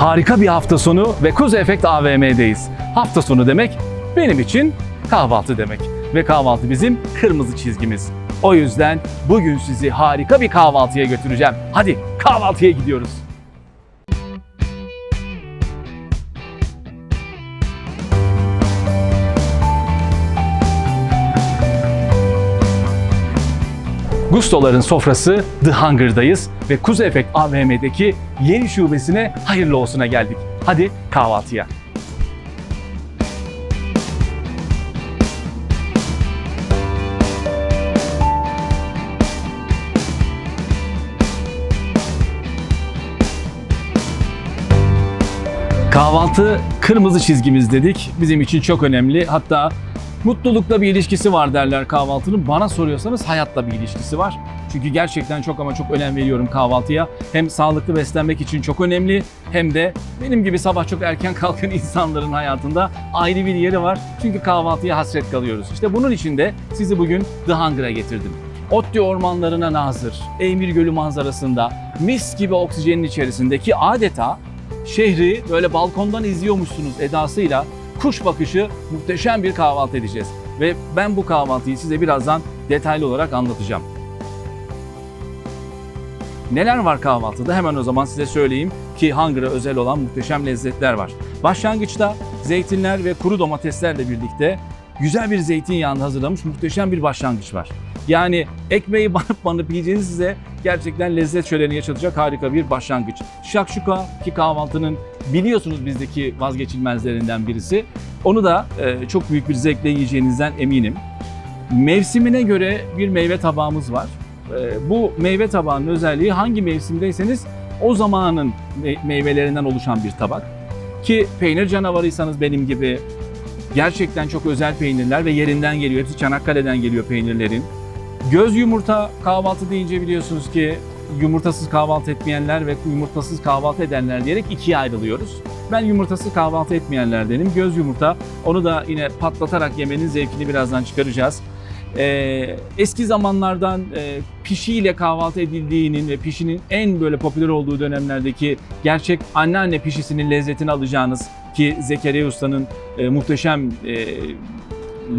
Harika bir hafta sonu ve Kuz Efekt AVM'deyiz. Hafta sonu demek benim için kahvaltı demek. Ve kahvaltı bizim kırmızı çizgimiz. O yüzden bugün sizi harika bir kahvaltıya götüreceğim. Hadi kahvaltıya gidiyoruz. Gustoların sofrası The Hunger'dayız ve Kuzu Efekt AVM'deki yeni şubesine hayırlı olsuna geldik. Hadi kahvaltıya. Kahvaltı kırmızı çizgimiz dedik. Bizim için çok önemli. Hatta mutlulukla bir ilişkisi var derler kahvaltının. Bana soruyorsanız hayatla bir ilişkisi var. Çünkü gerçekten çok ama çok önem veriyorum kahvaltıya. Hem sağlıklı beslenmek için çok önemli hem de benim gibi sabah çok erken kalkan insanların hayatında ayrı bir yeri var. Çünkü kahvaltıya hasret kalıyoruz. İşte bunun için de sizi bugün The Hunger'a getirdim. Otlu ormanlarına nazır, Eymir Gölü manzarasında, mis gibi oksijenin içerisindeki adeta şehri böyle balkondan izliyormuşsunuz edasıyla kuş bakışı muhteşem bir kahvaltı edeceğiz. Ve ben bu kahvaltıyı size birazdan detaylı olarak anlatacağım. Neler var kahvaltıda? Hemen o zaman size söyleyeyim ki Hunger'a özel olan muhteşem lezzetler var. Başlangıçta zeytinler ve kuru domateslerle birlikte güzel bir zeytinyağını hazırlamış muhteşem bir başlangıç var. Yani ekmeği banıp banıp yiyeceğiniz size gerçekten lezzet şöleni yaşatacak harika bir başlangıç. Şakşuka ki kahvaltının biliyorsunuz bizdeki vazgeçilmezlerinden birisi. Onu da e, çok büyük bir zevkle yiyeceğinizden eminim. Mevsimine göre bir meyve tabağımız var. E, bu meyve tabağının özelliği hangi mevsimdeyseniz o zamanın me- meyvelerinden oluşan bir tabak. Ki peynir canavarıysanız benim gibi gerçekten çok özel peynirler ve yerinden geliyor. Hepsi Çanakkale'den geliyor peynirlerin. Göz yumurta kahvaltı deyince biliyorsunuz ki yumurtasız kahvaltı etmeyenler ve yumurtasız kahvaltı edenler diyerek ikiye ayrılıyoruz. Ben yumurtasız kahvaltı etmeyenlerdenim. Göz yumurta onu da yine patlatarak yemenin zevkini birazdan çıkaracağız. Ee, eski zamanlardan e, pişiyle kahvaltı edildiğinin ve pişinin en böyle popüler olduğu dönemlerdeki gerçek anneanne pişisinin lezzetini alacağınız ki Zekeriya Usta'nın e, muhteşem e,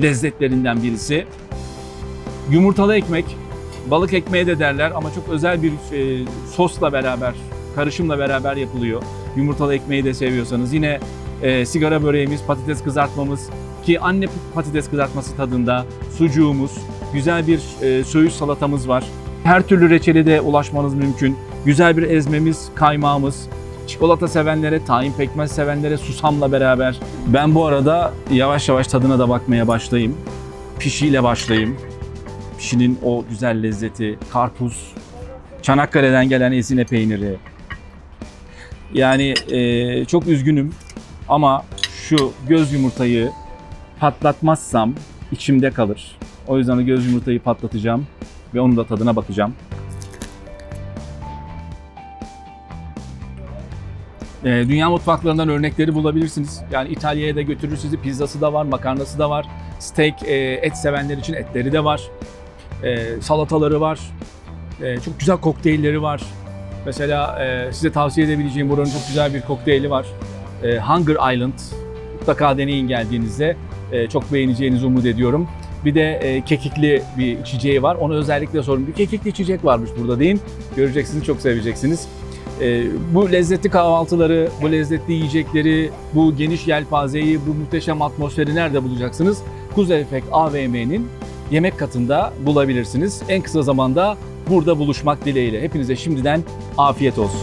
lezzetlerinden birisi. Yumurtalı ekmek, balık ekmeği de derler ama çok özel bir e, sosla beraber, karışımla beraber yapılıyor. Yumurtalı ekmeği de seviyorsanız yine e, sigara böreğimiz, patates kızartmamız ki anne patates kızartması tadında sucuğumuz, güzel bir e, söğüş salatamız var. Her türlü reçeli de ulaşmanız mümkün. Güzel bir ezmemiz, kaymağımız, çikolata sevenlere, tahin pekmez sevenlere susamla beraber. Ben bu arada yavaş yavaş tadına da bakmaya başlayayım. Pişiyle başlayayım. Pişinin o güzel lezzeti, karpuz, Çanakkale'den gelen ezine peyniri. Yani e, çok üzgünüm ama şu göz yumurtayı patlatmazsam içimde kalır. O yüzden o göz yumurtayı patlatacağım ve onun da tadına bakacağım. E, dünya mutfaklarından örnekleri bulabilirsiniz. Yani İtalya'ya da götürür sizi. Pizzası da var, makarnası da var. Steak, e, et sevenler için etleri de var. E, salataları var. E, çok güzel kokteylleri var. Mesela e, size tavsiye edebileceğim buranın çok güzel bir kokteyli var. E, Hunger Island. Mutlaka deneyin geldiğinizde. E, çok beğeneceğinizi umut ediyorum. Bir de e, kekikli bir içeceği var. Onu özellikle sorun. Bir kekikli içecek varmış burada deyin. Göreceksiniz, çok seveceksiniz. E, bu lezzetli kahvaltıları, bu lezzetli yiyecekleri, bu geniş yelpazeyi, bu muhteşem atmosferi nerede bulacaksınız? Kuzu Efekt AVM'nin yemek katında bulabilirsiniz. En kısa zamanda burada buluşmak dileğiyle. Hepinize şimdiden afiyet olsun.